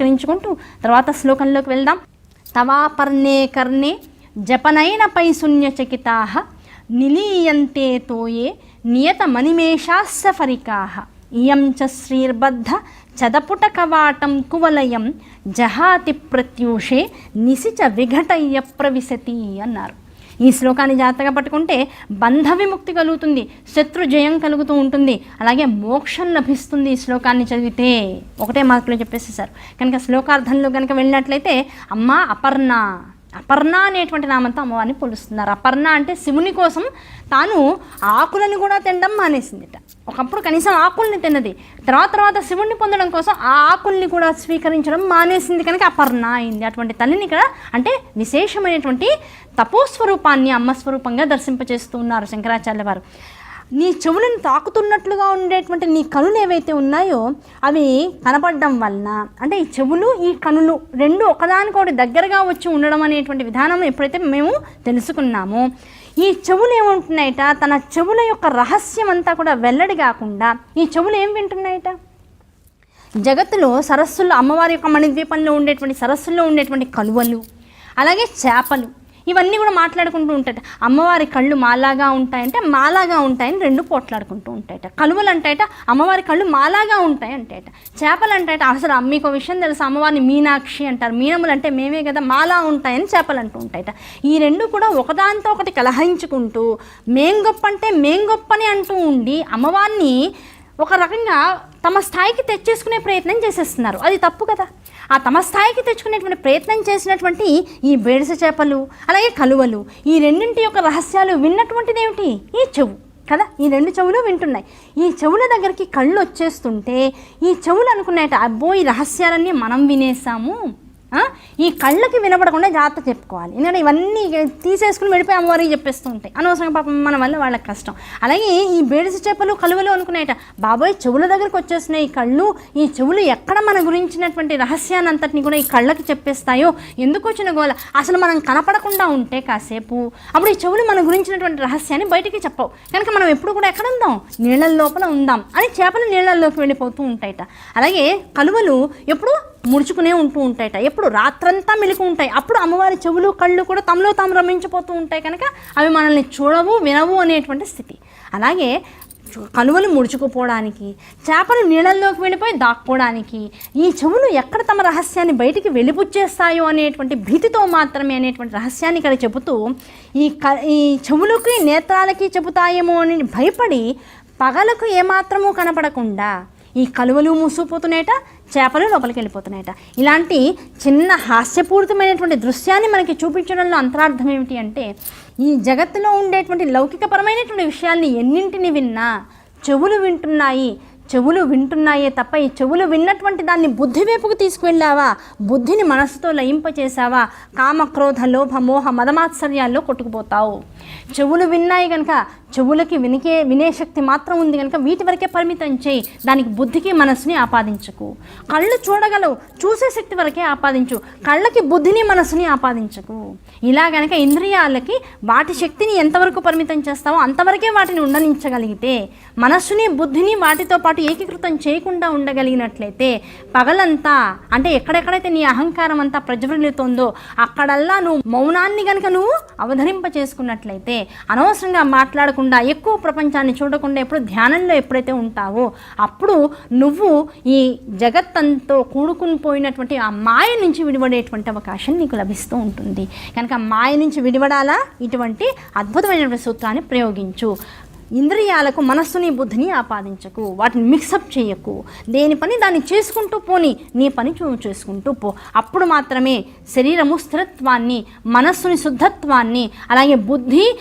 నమస్కరించుకుంటూ తర్వాత శ్లోకంలోకి వెళ్దాం. తవాపర్ణే కర్ణే జపనైన పైశూన్యచకితా నిలీయంతే తోయే నియత మణిమేషాస్స ఫరికాహ ఇయం చ శ్రీర్బద్ధ చదపుట కవాటం కువలయం జహాతి ప్రత్యూషే నిశిచ విఘటయ్య ప్రవిశతి అన్నారు. ఈ శ్లోకాన్ని జాగ్రత్తగా పట్టుకుంటే బంధ విముక్తి కలుగుతుంది శత్రు జయం కలుగుతూ ఉంటుంది అలాగే మోక్షం లభిస్తుంది ఈ శ్లోకాన్ని చదివితే. ఒకటే మార్కులో చెప్పేసేసారు. కనుక శ్లోకార్థంలో కనుక వెళ్ళినట్లయితే అమ్మ అపర్ణ. అపర్ణ అనేటువంటి నామంతో అమ్మవారిని పోలుస్తున్నారు. అపర్ణ అంటే శివుని కోసం తాను ఆకులను కూడా తినడం మానేసిందిట. ఒకప్పుడు కనీసం ఆకుల్ని తిన్నది. తర్వాత తర్వాత శివుణ్ణి పొందడం కోసం ఆ ఆకుల్ని కూడా స్వీకరించడం మానేసింది కనుక అపర్ణ అయింది. అటువంటి తల్లిని ఇక్కడ అంటే విశేషమైనటువంటి తపోస్వరూపాన్ని అమ్మ స్వరూపంగా దర్శింపచేస్తూ ఉన్నారు శంకరాచార్య వారు. నీ చెవులను తాకుతున్నట్లుగా ఉండేటువంటి నీ కనులు ఏవైతే ఉన్నాయో అవి కనపడడం వలన అంటే ఈ చెవులు ఈ కనులు రెండు ఒకదానికొకటి దగ్గరగా వచ్చి ఉండడం అనేటువంటి విధానం ఎప్పుడైతే మేము తెలుసుకున్నామో ఈ చెవులు ఏముంటున్నాయట? తన చెవుల యొక్క రహస్యం అంతా కూడా వెల్లడి కాకుండా ఈ చెవులు ఏం వింటున్నాయట? జగత్తులో సరస్సుల్లో అమ్మవారి యొక్క మణిద్వీపంలో ఉండేటువంటి సరస్సుల్లో ఉండేటువంటి కలువలు అలాగే చేపలు ఇవన్నీ కూడా మాట్లాడుకుంటూ ఉంటాయట. అమ్మవారి కళ్ళు మాలాగా ఉంటాయంటే మాలాగా ఉంటాయని రెండు పోట్లాడుకుంటూ ఉంటాయట. కలువలు అంటాయట అమ్మవారి కళ్ళు మాలాగా ఉంటాయి అంటాయట. చేపలు అంటాయట అసలు మీకు ఒక విషయం తెలుసు? అమ్మవారిని మీనాక్షి అంటారు. మీనములు అంటే మేమే కదా మాలా ఉంటాయని చేపలు అంటూ ఉంటాయట. ఈ రెండు కూడా ఒకదానితో ఒకటి కలహించుకుంటూ మేం గొప్ప అంటే మేం గొప్పని అంటూ ఉండి అమ్మవారిని ఒక రకంగా తమ స్థాయికి తెచ్చేసుకునే ప్రయత్నం చేసేస్తున్నారు. అది తప్పు కదా. ఆ తమ స్థాయికి తెచ్చుకునేటువంటి ప్రయత్నం చేసినటువంటి ఈ బేడిస చేపలు అలాగే కలువలు ఈ రెండింటి యొక్క రహస్యాలు విన్నటువంటిది ఏమిటి ఈ చెవు కదా. ఈ రెండు చెవులు వింటున్నాయి. ఈ చెవుల దగ్గరికి కళ్ళు వచ్చేస్తుంటే ఈ చెవులు అనుకున్నాయట అబ్బో ఈ రహస్యాలన్నీ మనం వినేసాము ఈ కళ్ళకి వినపడకుండా జాగ్రత్త చెప్పుకోవాలి. ఎందుకంటే ఇవన్నీ తీసేసుకుని వెళ్ళిపోయి అమ్మవారికి చెప్పేస్తూ ఉంటాయి. అనవసరంగా పాపం మన వల్ల వాళ్ళకి కష్టం. అలాగే ఈ బేడిసి చేపలు కలువలు అనుకునేట. బాబోయ్ చెవుల దగ్గరికి వచ్చేస్తున్నాయి ఈ కళ్ళు. ఈ చెవులు ఎక్కడ మన గురించినటువంటి రహస్యాన్ని అంతటిని కూడా ఈ కళ్ళకి చెప్పేస్తాయో? ఎందుకు వచ్చిన గోల? అసలు మనం కనపడకుండా ఉంటే కాసేపు అప్పుడు ఈ చెవులు మన గురించినటువంటి రహస్యాన్ని బయటికి చెప్పవు. కనుక మనం ఎప్పుడు కూడా ఎక్కడ ఉందాం? నీళ్ళ లోపల ఉందాం. అని చేపలు నీళ్ళల్లోకి వెళ్ళిపోతూ ఉంటాయట. అలాగే కలువలు ఎప్పుడు ముడుచుకునే ఉంటూ ఉంటాయట. ఎప్పుడు రాత్రంతా మెలుకు ఉంటాయి. అప్పుడు అమ్మవారి చెవులు కళ్ళు కూడా తమలో తాము రమించిపోతూ ఉంటాయి కనుక అవి మనల్ని చూడవు వినవు అనేటువంటి స్థితి. అలాగే కలువలు ముడుచుకుపోవడానికి చేపలు నీళ్ళల్లోకి వెళ్ళిపోయి దాక్కోవడానికి ఈ చెవులు ఎక్కడ తమ రహస్యాన్ని బయటికి వెళ్ళిపుచ్చేస్తాయో అనేటువంటి భీతితో మాత్రమే అనేటువంటి రహస్యాన్ని ఇక్కడ చెబుతూ ఈ క ఈ చెవులకి నేత్రాలకి చెబుతాయేమో అని భయపడి పగలకు ఏమాత్రమూ కనపడకుండా ఈ కలువలు మూసుకుపోతున్నాయట చేపలు లోపలికి వెళ్ళిపోతున్నాయట. ఇలాంటి చిన్న హాస్యపూరితమైనటువంటి దృశ్యాన్ని మనకి చూపించడంలో అంతరార్థం ఏమిటి అంటే ఈ జగత్తులో ఉండేటువంటి లౌకికపరమైనటువంటి విషయాల్ని ఎన్నింటిని విన్నా చెవులు వింటున్నాయి చెవులు వింటున్నాయే తప్ప ఈ చెవులు విన్నటువంటి దాన్ని బుద్ధి వైపుకు తీసుకువెళ్ళావా? బుద్ధిని మనసుతో లయింపచేసావా కామ క్రోధ లోభ మోహ మదమాత్సర్యాల్లో కొట్టుకుపోతావు. చెవులు విన్నాయి కనుక చెవులకి వినికే వినే శక్తి మాత్రం ఉంది కనుక వీటి వరకే పరిమితం చేయి. దానికి బుద్ధికి మనసుని ఆపాదించకు. కళ్ళు చూడగలవు చూసే శక్తి వరకే ఆపాదించు. కళ్ళకి బుద్ధిని మనసుని ఆపాదించకు. ఇలా గనక ఇంద్రియాలకి వాటి శక్తిని ఎంతవరకు పరిమితం చేస్తావో అంతవరకే వాటిని ఉండనించగలిగితే మనస్సుని బుద్ధిని వాటితో పాటు ఏకీకృతం చేయకుండా ఉండగలిగినట్లయితే పగలంతా అంటే ఎక్కడెక్కడైతే నీ అహంకారం అంతా ప్రజ్వలితోందో అక్కడల్లా నువ్వు మౌనాన్ని గనుక నువ్వు అవధరింప చేసుకున్నట్లయితే అనవసరంగా మాట్లాడకుండా ఎక్కువ ప్రపంచాన్ని చూడకుండా ఎప్పుడు ధ్యానంలో ఎప్పుడైతే ఉంటావో అప్పుడు నువ్వు ఈ జగత్తంతో కూడుకుని పోయినటువంటి ఆ మాయ నుంచి విడిపడేటువంటి అవకాశం నీకు లభిస్తూ ఉంటుంది. కనుక మాయ నుంచి విడిపడాలా? ఇటువంటి అద్భుతమైనటువంటి సూత్రాన్ని ప్రయోగించు. ఇంద్రియాలకు మనస్సుని బుద్ధిని ఆపాదించకు. వాటిని మిక్సప్ చేయకు. దేని పని దాన్ని చేసుకుంటూ పోని నీ పని చూ చేసుకుంటూ పో. అప్పుడు మాత్రమే శరీరము స్థిరత్వాన్ని మనస్సుని శుద్ధత్వాన్ని అలాగే బుద్ధి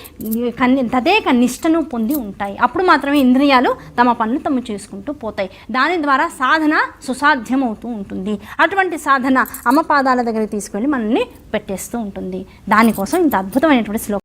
కన్ని తదేక నిష్టను పొంది ఉంటాయి. అప్పుడు మాత్రమే ఇంద్రియాలు తమ పనులు తమ చేసుకుంటూ పోతాయి. దాని ద్వారా సాధన సుసాధ్యమవుతూ ఉంటుంది. అటువంటి సాధన అమపాదాల దగ్గర దగ్గరికి తీసుకెళ్ళి మనల్ని పెట్టేస్తూ ఉంటుంది. దానికోసం ఇంత అద్భుతమైనటువంటి శ్లోకం